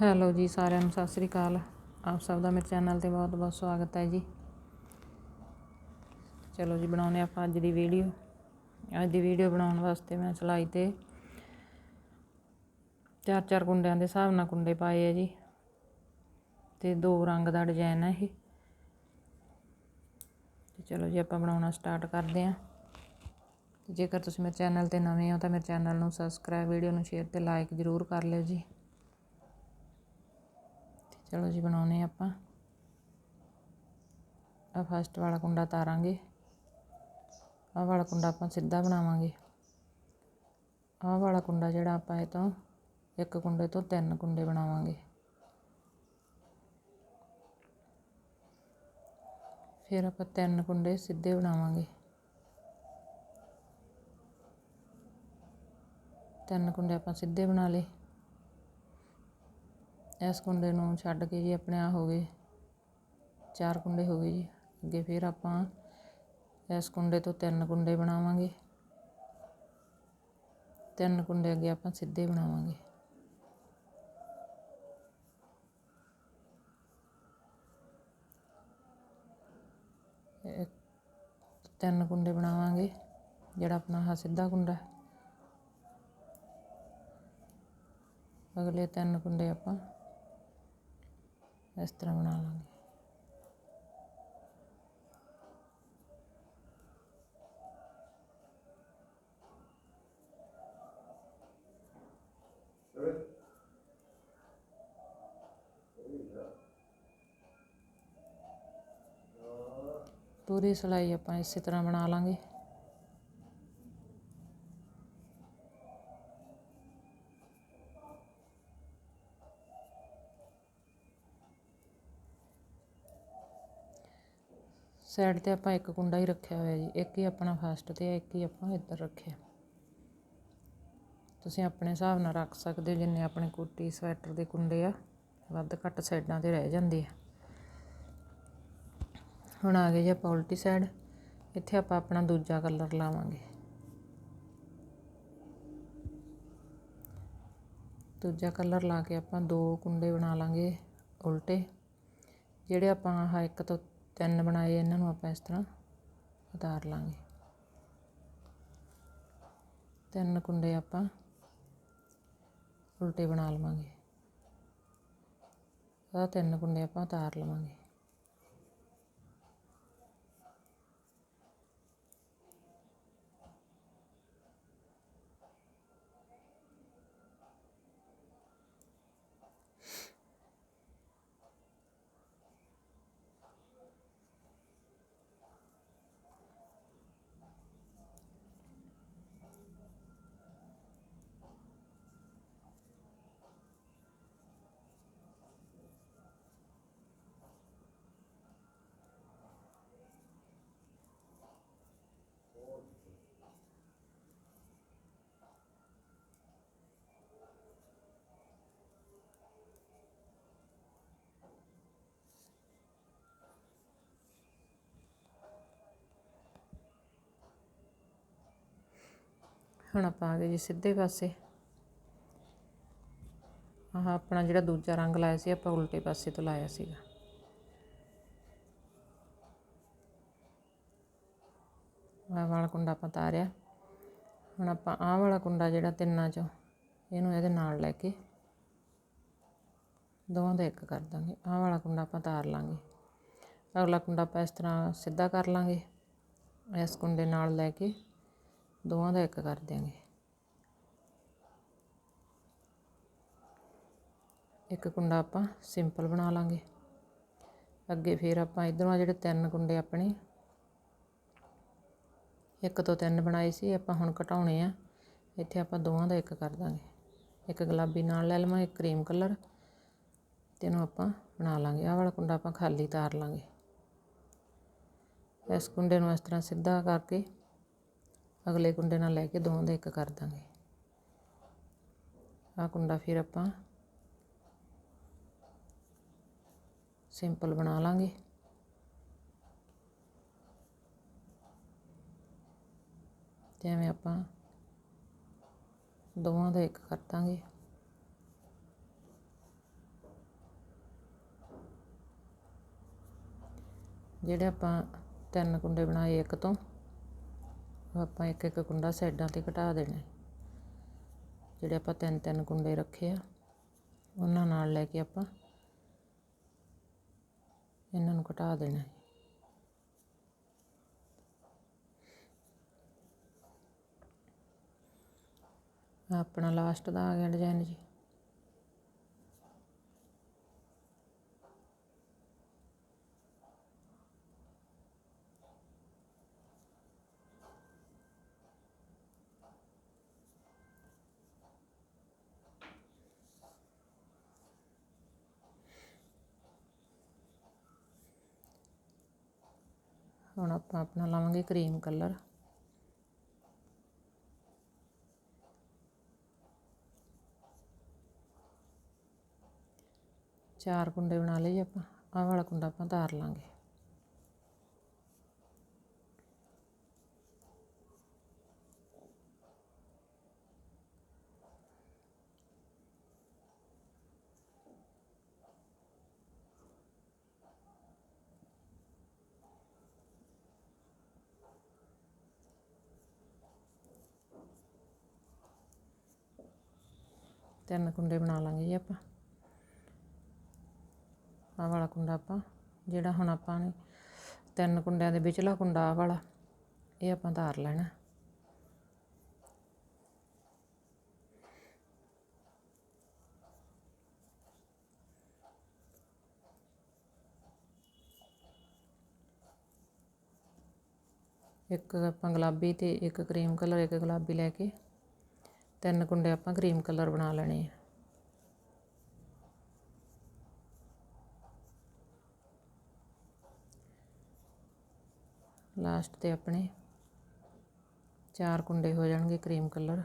Hello ਜੀ ਸਾਰਿਆਂ ਨੂੰ, ਸਤਿ ਸ੍ਰੀ ਅਕਾਲ। ਆਪ ਸਭ ਦਾ ਮੇਰੇ ਚੈਨਲ ਤੇ ਬਹੁਤ ਬਹੁਤ ਸਵਾਗਤ ਹੈ ਜੀ। ਚਲੋ ਜੀ ਬਣਾਉਨੇ ਆਪਾਂ ਅੱਜ ਦੀ ਵੀਡੀਓ। ਅੱਜ ਦੀ ਵੀਡੀਓ ਬਣਾਉਣ ਵਾਸਤੇ ਮੈਂ ਸਿਲਾਈ ਤੇ ਚਾਰ ਚਾਰ ਕੁੰਡਿਆਂ ਦੇ ਹਿਸਾਬ ਨਾਲ ਕੁੰਡੇ ਪਾਏ ਆ ਜੀ। ਤੇ ਦੋ ਰੰਗ ਦਾ ਡਿਜ਼ਾਈਨ ਹੈ ਇਹ। ਤੇ ਚਲੋ ਜੀ, ਆਪਾਂ ਬਣਾਉਣਾ ਸਟਾਰਟ ਕਰਦੇ ਹਾਂ। ਜੇਕਰ ਤੁਸੀਂ ਮੇਰੇ ਚੈਨਲ ਤੇ ਨਵੇਂ ਹੋ ਤਾਂ ਮੇਰੇ ਚੈਨਲ ਨੂੰ ਸਬਸਕ੍ਰਾਈਬ, ਵੀਡੀਓ ਨੂੰ ਸ਼ੇਅਰ ਤੇ ਲਾਈਕ ਜ਼ਰੂਰ ਕਰ ਲਿਓ ਜੀ। ਚਲੋ ਜੀ ਬਣਾਉਨੇ ਆਪਾਂ। ਆ ਫਸਟ ਵਾਲਾ ਕੁੰਡਾ ਤਾਰਾਂਗੇ। ਆਹ ਵਾਲਾ ਕੁੰਡਾ ਆਪਾਂ ਸਿੱਧਾ ਬਣਾਵਾਂਗੇ। ਆਹ ਵਾਲਾ ਕੁੰਡਾ ਜਿਹੜਾ ਆਪਾਂ ਇਹ ਤੋਂ ਇੱਕ ਕੁੰਡੇ ਤੋਂ ਤਿੰਨ ਕੁੰਡੇ ਬਣਾਵਾਂਗੇ। ਫਿਰ ਆਪਾਂ ਤਿੰਨ ਕੁੰਡੇ ਸਿੱਧੇ ਬਣਾਵਾਂਗੇ। ਤਿੰਨ ਕੁੰਡੇ ਆਪਾਂ ਸਿੱਧੇ ਬਣਾ ਲਏ। ਇਸ ਕੁੰਡੇ ਨੂੰ ਛੱਡ ਕੇ ਜੀ ਆਪਣੇ ਆ ਹੋ ਗਏ, ਚਾਰ ਕੁੰਡੇ ਹੋ ਗਏ ਜੀ। ਅੱਗੇ ਫਿਰ ਆਪਾਂ ਇਸ ਕੁੰਡੇ ਤੋਂ ਤਿੰਨ ਕੁੰਡੇ ਬਣਾਵਾਂਗੇ। ਤਿੰਨ ਕੁੰਡੇ ਅੱਗੇ ਆਪਾਂ ਸਿੱਧੇ ਬਣਾਵਾਂਗੇ। ਤਿੰਨ ਕੁੰਡੇ ਬਣਾਵਾਂਗੇ, ਜਿਹੜਾ ਆਪਣਾ ਆ ਸਿੱਧਾ ਕੁੰਡਾ। ਅਗਲੇ ਤਿੰਨ ਕੁੰਡੇ ਆਪਾਂ ਇਸ ਤਰ੍ਹਾਂ ਬਣਾ ਲਾਂਗੇ। ਪੂਰੀ ਸਿਲਾਈ ਆਪਾਂ ਇਸੇ ਤਰ੍ਹਾਂ ਬਣਾ ਲਾਂਗੇ। ਸਾਈਡ ਤੇ ਆਪਾਂ ਇੱਕ ਕੁੰਡਾ ਹੀ ਰੱਖਿਆ ਹੋਇਆ ਜੀ, ਇੱਕ ਹੀ ਆਪਣਾ ਫਸਟ ਤੇ ਇੱਕ ਹੀ ਆਪਾਂ ਇੱਧਰ ਰੱਖਿਆ। ਤੁਸੀਂ ਆਪਣੇ ਹਿਸਾਬ ਨਾਲ ਰੱਖ ਸਕਦੇ ਹੋ, ਜਿੰਨੇ ਆਪਣੇ ਕੋਟੀ ਸਵੈਟਰ ਦੇ ਕੁੰਡੇ ਆ, ਵੱਧ ਘੱਟ ਸਾਈਡਾਂ ਤੇ ਰਹਿ ਜਾਂਦੇ ਆ। ਹੁਣ ਆ ਗਏ ਜੀ ਆਪਾਂ ਉਲਟੀ ਸਾਈਡ ਇੱਥੇ ਆਪਾਂ ਆਪਣਾ ਦੂਜਾ ਕਲਰ ਲਾਵਾਂਗੇ। ਦੂਜਾ ਕਲਰ ਲਾ ਕੇ ਆਪਾਂ ਦੋ ਕੁੰਡੇ ਬਣਾ ਲਾਂਗੇ ਉਲਟੇ, ਜਿਹੜੇ ਆਪਾਂ ਆਹ ਇੱਕ ਤੋਂ ਤਿੰਨ ਬਣਾਏ ਇਹਨਾਂ ਨੂੰ ਆਪਾਂ ਇਸ ਤਰ੍ਹਾਂ ਉਤਾਰ ਲਾਂਗੇ। ਤਿੰਨ ਕੁੰਡੇ ਆਪਾਂ ਉਲਟੇ ਬਣਾ ਲਵਾਂਗੇ। ਆ ਤਿੰਨ ਕੁੰਡੇ ਆਪਾਂ ਉਤਾਰ ਲਵਾਂਗੇ। ਹੁਣ ਆਪਾਂ ਆ ਗਏ ਜੀ ਸਿੱਧੇ ਪਾਸੇ। ਆਹ ਆਪਣਾ ਜਿਹੜਾ ਦੂਜਾ ਰੰਗ ਲਾਇਆ ਸੀ, ਆਪਾਂ ਉਲਟੇ ਪਾਸੇ ਤੋਂ ਲਾਇਆ ਸੀਗਾ। ਆਹ ਵਾਲਾ ਕੁੰਡਾ ਆਪਾਂ ਤਾਰਿਆ। ਹੁਣ ਆਪਾਂ ਆਹ ਵਾਲਾ ਕੁੰਡਾ ਜਿਹੜਾ ਤਿੰਨਾਂ ਚੋਂ, ਇਹਨੂੰ ਇਹਦੇ ਨਾਲ ਲੈ ਕੇ ਦੋਵਾਂ ਦਾ ਇੱਕ ਕਰ ਦਾਂਗੇ। ਆਹ ਵਾਲਾ ਕੁੰਡਾ ਆਪਾਂ ਤਾਰ ਲਾਂਗੇ। ਅਗਲਾ ਕੁੰਡਾ ਆਪਾਂ ਇਸ ਤਰ੍ਹਾਂ ਸਿੱਧਾ ਕਰ ਲਾਂਗੇ, ਇਸ ਕੁੰਡੇ ਨਾਲ ਲੈ ਕੇ। ਦੋਵਾਂ ਦਾ ਇੱਕ ਕਰ ਦਿਆਂਗੇ। ਇੱਕ ਕੁੰਡਾ ਆਪਾਂ ਸਿੰਪਲ ਬਣਾ ਲਾਂਗੇ। ਅੱਗੇ ਫਿਰ ਆਪਾਂ ਇਧਰੋਂ ਆ ਜਿਹੜੇ ਤਿੰਨ ਕੁੰਡੇ ਆਪਣੇ, ਇੱਕ ਤੋਂ ਤਿੰਨ ਬਣਾਏ ਸੀ, ਆਪਾਂ ਹੁਣ ਘਟਾਉਣੇ ਆ। ਇੱਥੇ ਆਪਾਂ ਦੋਵਾਂ ਦਾ ਇੱਕ ਕਰ ਦਾਂਗੇ। ਇੱਕ ਗੁਲਾਬੀ ਨਾਲ ਲੈ ਲਵਾਂਗੇ, ਇੱਕ ਕਰੀਮ ਕਲਰ ਤੇ ਇਹਨੂੰ ਆਪਾਂ ਬਣਾ ਲਾਂਗੇ। ਆਹ ਵਾਲਾ ਕੁੰਡਾ ਆਪਾਂ ਖਾਲੀ ਤਾਰ ਲਾਂਗੇ। ਇਸ ਕੁੰਡੇ ਨੂੰ ਇਸ ਤਰ੍ਹਾਂ ਸਿੱਧਾ ਕਰਕੇ ਅਗਲੇ ਕੁੰਡੇ ਨਾਲ ਲੈ ਕੇ ਦੋਵਾਂ ਦਾ ਇੱਕ ਕਰ ਦਾਂਗੇ। ਆ ਕੁੰਡਾ ਫਿਰ ਆਪਾਂ ਸਿੰਪਲ ਬਣਾ ਲਾਂਗੇ। ਜਿਵੇਂ ਆਪਾਂ ਦੋਵਾਂ ਦਾ ਇੱਕ ਕਰ ਦਾਂਗੇ। ਜਿਹੜੇ ਆਪਾਂ ਤਿੰਨ ਕੁੰਡੇ ਬਣਾਏ ਇੱਕ ਤੋਂ ਆਪਾਂ ਇੱਕ ਇੱਕ ਕੁੰਡਾ ਸਾਈਡਾਂ ਤੇ ਘਟਾ ਦੇਣਾ ਜਿਹੜੇ ਆਪਾਂ ਤਿੰਨ ਤਿੰਨ ਕੁੰਡੇ ਰੱਖੇ ਆ, ਉਹਨਾਂ ਨਾਲ ਲੈ ਕੇ ਆਪਾਂ ਇਹਨਾਂ ਨੂੰ ਘਟਾ ਦੇਣਾ ਆਪਣਾ ਲਾਸਟ ਦਾ ਆ ਗਿਆ ਡਿਜ਼ਾਈਨ ਜੀ ਹੁਣ ਆਪਾਂ ਆਪਣਾ ਲਾਵਾਂਗੇ ਕਰੀਮ ਕਲਰ। ਚਾਰ ਕੁੰਡੇ ਬਣਾ ਲਏ ਜੀ ਆਪਾਂ, ਆਹ ਵਾਲਾ ਕੁੰਡਾ ਆਪਾਂ ਧਾਰ ਲਾਂਗੇ। ਤਿੰਨ ਕੁੰਡੇ ਬਣਾ ਲਾਂਗੇ ਜੀ ਆਪਾਂ। ਆਹ ਵਾਲਾ ਕੁੰਡਾ ਆਪਾਂ, ਜਿਹੜਾ ਹੁਣ ਆਪਾਂ ਨੇ ਤਿੰਨ ਕੁੰਡਿਆਂ ਦੇ ਵਿਚਲਾ ਕੁੰਡਾ ਆਹ ਵਾਲਾ, ਇਹ ਆਪਾਂ ਧਾਰ ਲੈਣਾ। ਇੱਕ ਆਪਾਂ ਗੁਲਾਬੀ ਤੇ ਇੱਕ ਕਰੀਮ ਕਲਰ, ਇੱਕ ਗੁਲਾਬੀ ਲੈ ਕੇ ਤਿੰਨ ਕੁੰਡੇ ਆਪਾਂ ਕਰੀਮ ਕਲਰ ਬਣਾ ਲੈਣੇ ਆ। ਲਾਸਟ ਤੇ ਆਪਣੇ ਚਾਰ ਕੁੰਡੇ ਹੋ ਜਾਣਗੇ ਕਰੀਮ ਕਲਰ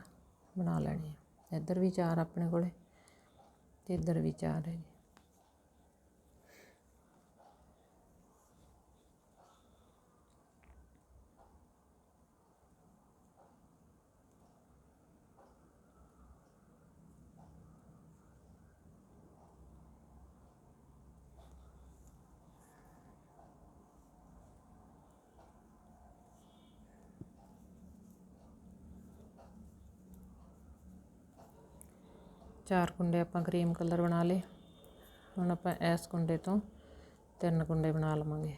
ਬਣਾ ਲੈਣੇ ਆ। ਇੱਧਰ ਵੀ ਚਾਰ ਆਪਣੇ ਕੋਲੇ ਤੇ ਇੱਧਰ ਵੀ ਚਾਰ ਹੈ ਜੀ। ਚਾਰ ਕੁੰਡੇ ਆਪਾਂ ਕਰੀਮ ਕਲਰ ਬਣਾ ਲਏ। ਹੁਣ ਆਪਾਂ ਇਸ ਕੁੰਡੇ ਤੋਂ ਤਿੰਨ ਕੁੰਡੇ ਬਣਾ ਲਵਾਂਗੇ।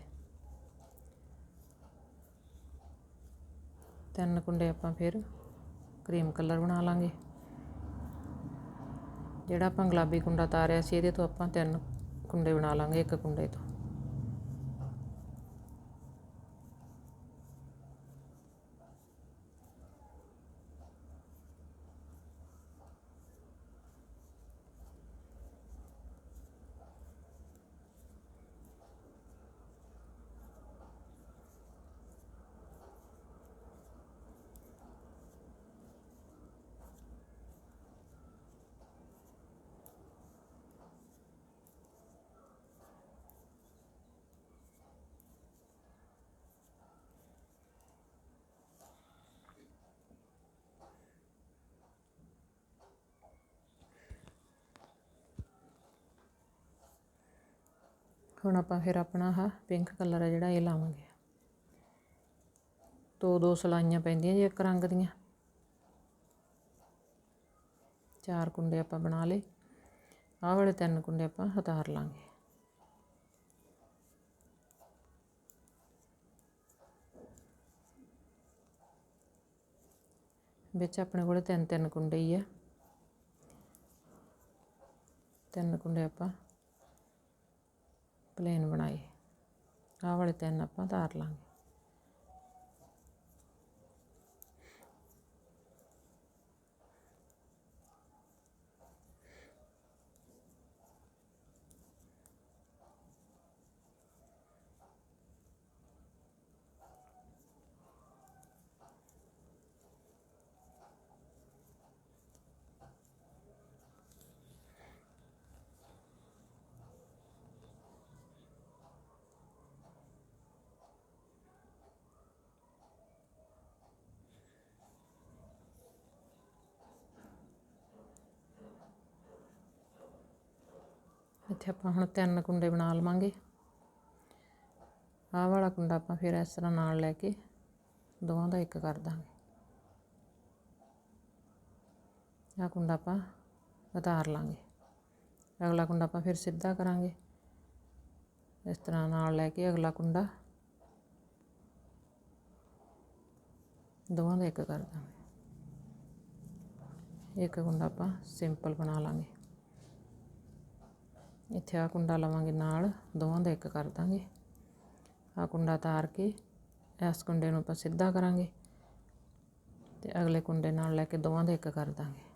ਤਿੰਨ ਕੁੰਡੇ ਆਪਾਂ ਫਿਰ ਕਰੀਮ ਕਲਰ ਬਣਾ ਲਾਂਗੇ। ਜਿਹੜਾ ਆਪਾਂ ਗੁਲਾਬੀ ਕੁੰਡਾ ਤਾਰਿਆ ਸੀ, ਇਹਦੇ ਤੋਂ ਆਪਾਂ ਤਿੰਨ ਕੁੰਡੇ ਬਣਾ ਲਾਂਗੇ ਇੱਕ ਕੁੰਡੇ ਤੋਂ। ਹੁਣ ਆਪਾਂ ਫਿਰ ਆਪਣਾ ਆਹ ਪਿੰਕ ਕਲਰ ਆ ਜਿਹੜਾ, ਇਹ ਲਾਵਾਂਗੇ। ਦੋ ਦੋ ਸਲਾਈਆਂ ਪੈਂਦੀਆਂ ਜੀ ਇੱਕ ਰੰਗ ਦੀਆਂ। ਚਾਰ ਕੁੰਡੇ ਆਪਾਂ ਬਣਾ ਲਏ। ਆਹ ਵਾਲੇ ਤਿੰਨ ਕੁੰਡੇ ਆਪਾਂ ਉਤਾਰ ਲਾਂਗੇ। ਵਿੱਚ ਆਪਣੇ ਕੋਲੇ ਤਿੰਨ ਤਿੰਨ ਕੁੰਡੇ ਹੀ ਆ। ਤਿੰਨ ਕੁੰਡੇ ਆਪਾਂ ਪਲੇਨ ਬਣਾਏ। ਆਹ ਵਾਲੇ ਤਿੰਨ ਆਪਾਂ ਤਾਰ ਲਾਂਗੇ। ਇੱਥੇ ਆਪਾਂ ਹੁਣ ਤਿੰਨ ਕੁੰਡੇ ਬਣਾ ਲਵਾਂਗੇ। ਆਹ ਵਾਲਾ ਕੁੰਡਾ ਆਪਾਂ ਫਿਰ ਇਸ ਤਰ੍ਹਾਂ ਨਾਲ ਲੈ ਕੇ ਦੋਵਾਂ ਦਾ ਇੱਕ ਕਰ ਦਾਂਗੇ। ਆਹ ਕੁੰਡਾ ਆਪਾਂ ਉਤਾਰ ਲਾਂਗੇ। ਅਗਲਾ ਕੁੰਡਾ ਆਪਾਂ ਫਿਰ ਸਿੱਧਾ ਕਰਾਂਗੇ। ਇਸ ਤਰ੍ਹਾਂ ਨਾਲ ਲੈ ਕੇ ਅਗਲਾ ਕੁੰਡਾ ਦੋਵਾਂ ਦਾ ਇੱਕ ਕਰ ਦਾਂਗੇ। ਇੱਕ ਕੁੰਡਾ ਆਪਾਂ ਸਿੰਪਲ ਬਣਾ ਲਾਂਗੇ। ਇੱਥੇ ਆ ਕੁੰਡਾ ਲਵਾਂਗੇ ਨਾਲ, ਦੋਵਾਂ ਦਾ ਇੱਕ ਕਰ ਦਾਂਗੇ। ਆ ਕੁੰਡਾ ਤਾਰ ਕੇ ਇਸ ਕੁੰਡੇ ਨੂੰ ਆਪਾਂ ਸਿੱਧਾ ਕਰਾਂਗੇ ਤੇ ਅਗਲੇ ਕੁੰਡੇ ਨਾਲ ਲੈ ਕੇ ਦੋਵਾਂ ਦਾ ਇੱਕ ਕਰ ਦਾਂਗੇ।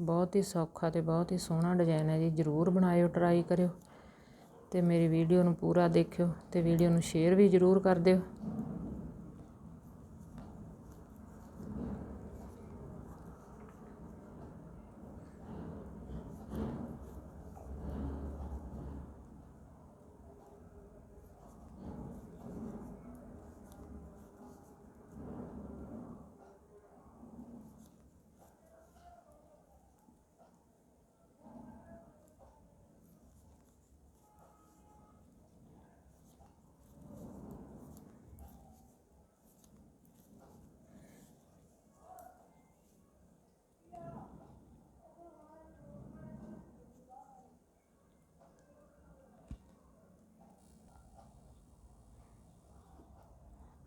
ਬਹੁਤ ਹੀ ਸੌਖਾ ਤੇ ਬਹੁਤ ਹੀ ਸੋਹਣਾ ਡਿਜ਼ਾਈਨ ਹੈ ਜੀ, ਜਰੂਰ ਬਣਾਇਓ ਟਰਾਈ ਕਰਿਓ ਤੇ ਮੇਰੀ ਵੀਡੀਓ ਨੂੰ ਪੂਰਾ ਦੇਖਿਓ ਤੇ ਵੀਡੀਓ ਨੂੰ ਸ਼ੇਅਰ ਵੀ ਜਰੂਰ ਕਰ ਦਿਓ।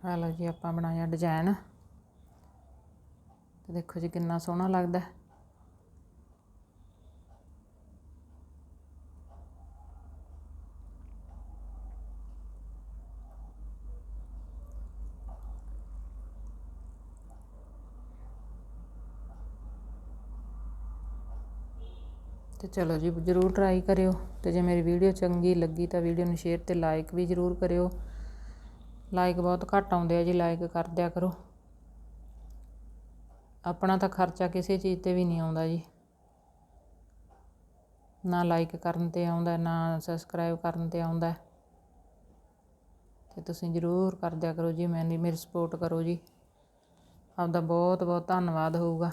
ਆ ਲਓ ਜੀ, ਆਪਾਂ ਬਣਾਇਆ ਡਿਜ਼ਾਈਨ ਤੇ ਦੇਖੋ ਜੀ, ਕਿੰਨਾ ਸੋਹਣਾ ਲੱਗਦਾ ਤੇ ਚਲੋ ਜੀ, ਜਰੂਰ ਟਰਾਈ ਕਰਿਓ। ਤੇ ਜੇ ਮੇਰੀ ਵੀਡੀਓ ਚੰਗੀ ਲੱਗੀ ਤਾਂ ਵੀਡੀਓ ਨੂੰ ਸ਼ੇਅਰ ਤੇ ਲਾਈਕ ਵੀ ਜਰੂਰ ਕਰਿਓ। ਲਾਈਕ ਬਹੁਤ ਘੱਟ ਆਉਂਦੇ ਆ ਜੀ ਲਾਈਕ ਕਰ ਦਿਆ ਕਰੋ। ਆਪਣਾ ਤਾਂ ਖਰਚਾ ਕਿਸੇ ਚੀਜ਼ ਤੇ ਵੀ ਨਹੀਂ ਆਉਂਦਾ ਜੀ। ਨਾ ਲਾਈਕ ਕਰਨ ਤੇ ਆਉਂਦਾ, ਨਾ ਸਬਸਕ੍ਰਾਈਬ ਕਰਨ ਤੇ ਆਉਂਦਾ। ਤੇ ਤੁਸੀਂ ਜਰੂਰ ਕਰ ਦਿਆ ਕਰੋ ਜੀ, ਮੈਨੂੰ, ਮੇਰੀ ਸਪੋਰਟ ਕਰੋ ਜੀ। ਆਪਦਾ ਬਹੁਤ ਬਹੁਤ ਧੰਨਵਾਦ ਹੋਊਗਾ।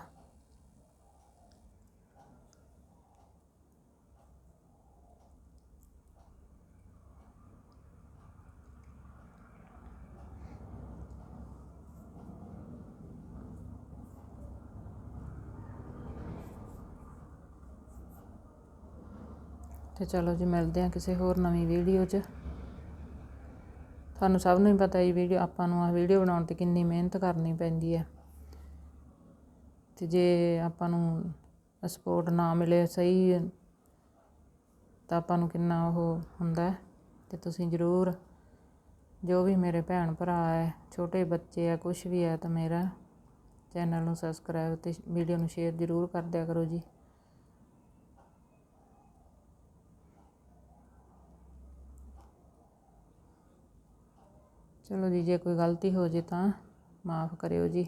ਤੇ ਚਲੋ ਜੀ ਮਿਲਦੇ ਆ ਕਿਸੇ ਹੋਰ ਨਵੀਂ ਵੀਡੀਓ 'ਚ। ਤੁਹਾਨੂੰ ਸਭ ਨੂੰ ਹੀ ਪਤਾ ਹੈ ਵੀਡੀਓ, ਆਪਾਂ ਨੂੰ ਆ ਵੀਡੀਓ ਬਣਾਉਣ ਤੇ ਕਿੰਨੀ ਮਿਹਨਤ ਕਰਨੀ ਪੈਂਦੀ ਹੈ। ਤੇ ਜੇ ਆਪਾਂ ਨੂੰ ਸਪੋਰਟ ਨਾ ਮਿਲੇ ਸਹੀ, ਤਾਂ ਆਪਾਂ ਨੂੰ ਕਿੰਨਾ ਉਹ ਹੁੰਦਾ ਤੇ ਤੁਸੀਂ ਜ਼ਰੂਰ, ਜੋ ਵੀ ਮੇਰੇ ਭੈਣ ਭਰਾ ਹੈ, ਛੋਟੇ ਬੱਚੇ ਆ ਕੁਝ ਵੀ ਹੈ ਤਾਂ ਮੇਰਾ ਚੈਨਲ ਨੂੰ ਸਬਸਕ੍ਰਾਈਬ ਤੇ ਵੀਡੀਓ ਨੂੰ ਸ਼ੇਅਰ ਜ਼ਰੂਰ ਕਰ ਦਿਆ ਕਰੋ ਜੀ। ਚਲੋ ਜੀ ਜੇ ਕੋਈ ਗਲਤੀ ਹੋ ਜੇ ਤਾਂ ਮਾਫ ਕਰਿਓ ਜੀ।